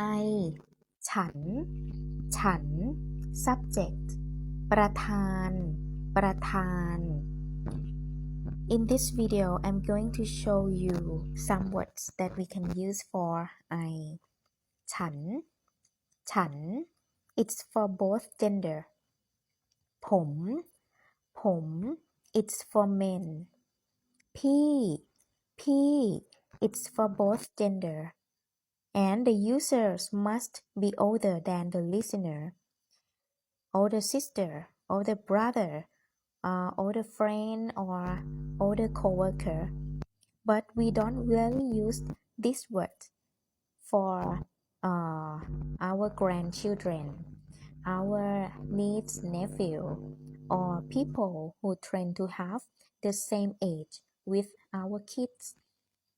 I ฉัน ฉัน subject ประธาน ประธาน In this video I'm going to show you some words that we can use for I ฉัน ฉัน it's for both gender ผม ผม it's for men พี่ พี่ it's for both gender and the users must be older than the listener older sister older brother uh, older friend or older coworker but we don't really use this word for uh, our grandchildren our niece nephew or people who tend to have the same age with our kids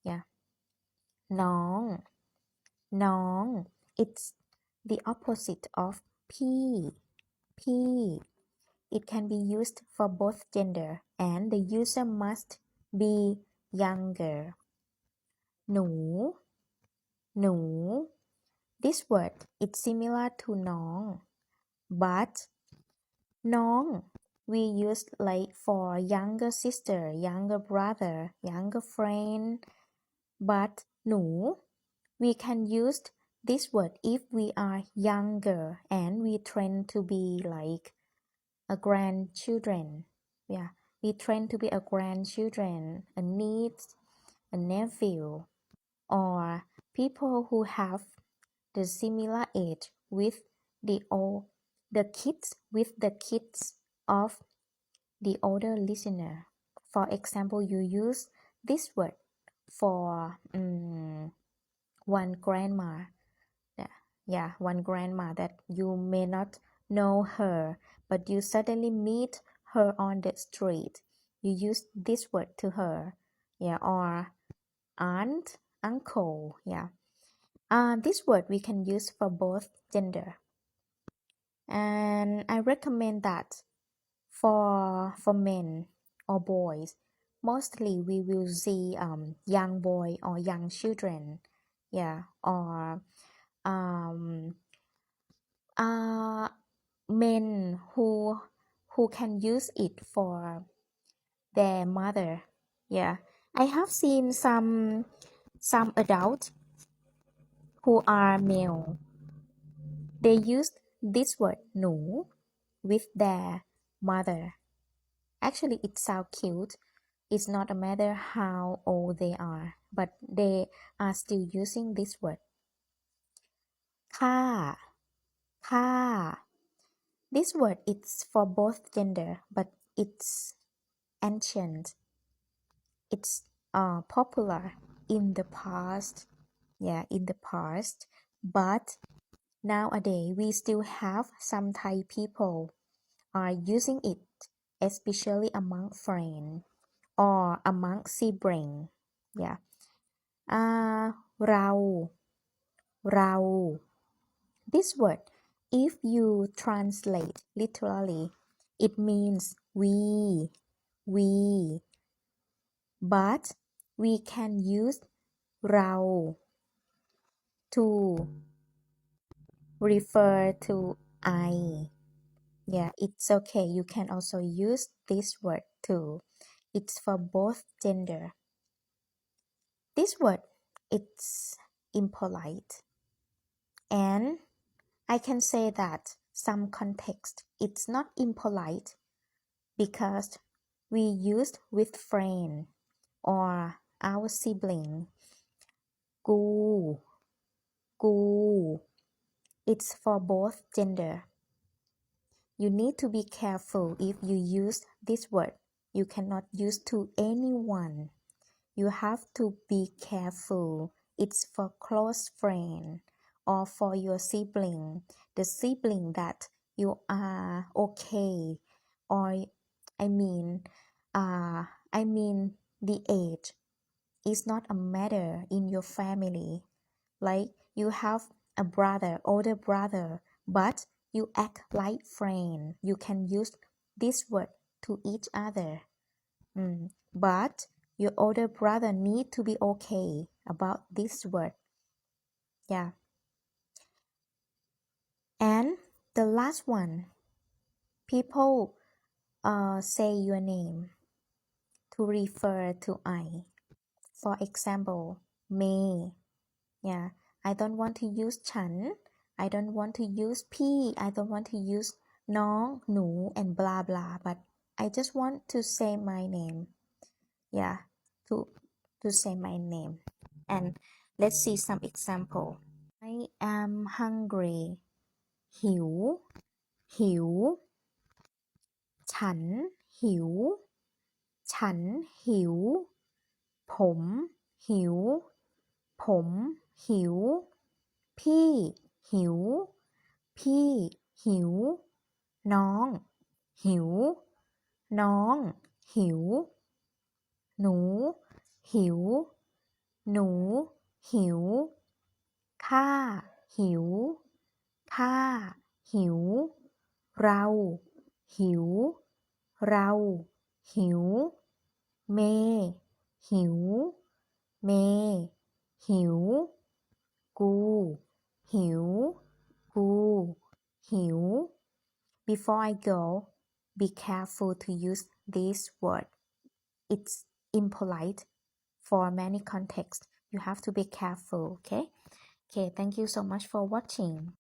yeah น้อง น้อง it's the opposite of พี่ พี่ it can be used for both gender and the user must be younger หนู หนู this word is similar to น้อง but น้อง we use like for younger sister younger brother younger friend but หนู we can use this word if we are younger and we tend to be like a grandchildren. Yeah we tend to be a grandchildren a niece a nephew or people who have the similar age with the old the kids with the kids of the older listener. For example you use this word for um, one grandma. Yeah, one grandma that you may not know her but you suddenly meet her on the street. You use this word to her. Yeah or aunt uncle. Yeah. Uh, this word we can use for both gender. And i recommend that for for men or boys. Mostly we will see um, young boy or young children yeah or um uh men who who can use it for their mother. Yeah i have seen some some adults who are male. They used this word no with their mother. Actually it sounds cute. It's not a matter how old they are but they are still using this word ค่า ค่า this word is for both gender but it's ancient it's uh, popular in the past yeah in the past but nowadays we still have some Thai people are using it especially among friends or among siblings yeah Rao. Rao. This word, if you translate literally, it means we, we. But we can use Rao to refer to I. Yeah, it's okay. You can also use this word too. It's for both gender this word it's impolite. And I can say that some context it's not impolite because we used with friend or our sibling. กูกู it's for both gender. You need to be careful if you use this word. You cannot use to anyone you have to be careful. It's for close friend or for your sibling. The sibling that you are okay or i mean uh i mean the age. Is not a matter in your family. Like you have a brother older brother but you act like friend. You can use this word to each other. Mm, but your older brother need to be okay about this word yeah and the last one people uh, say your name to refer to I for example May yeah I don't want to use ฉัน I don't want to use พี่ I don't want to use น้อง หนู and blah blah but I just want to say my name yeah to to say my name and let's see some example I am hungry หิว หิว ฉัน หิว ฉัน หิว ผม หิว ผม หิว พี่ หิว พี่ หิว น้อง หิว น้อง หิว หนู หิว หนู หิว ข้า หิว ข้า หิว เรา หิว เรา หิว เม หิว เม หิว กู หิว กู หิว Before I go be careful to use this word it's impolite for many contexts. You have to be careful okay? Okay thank you so much for watching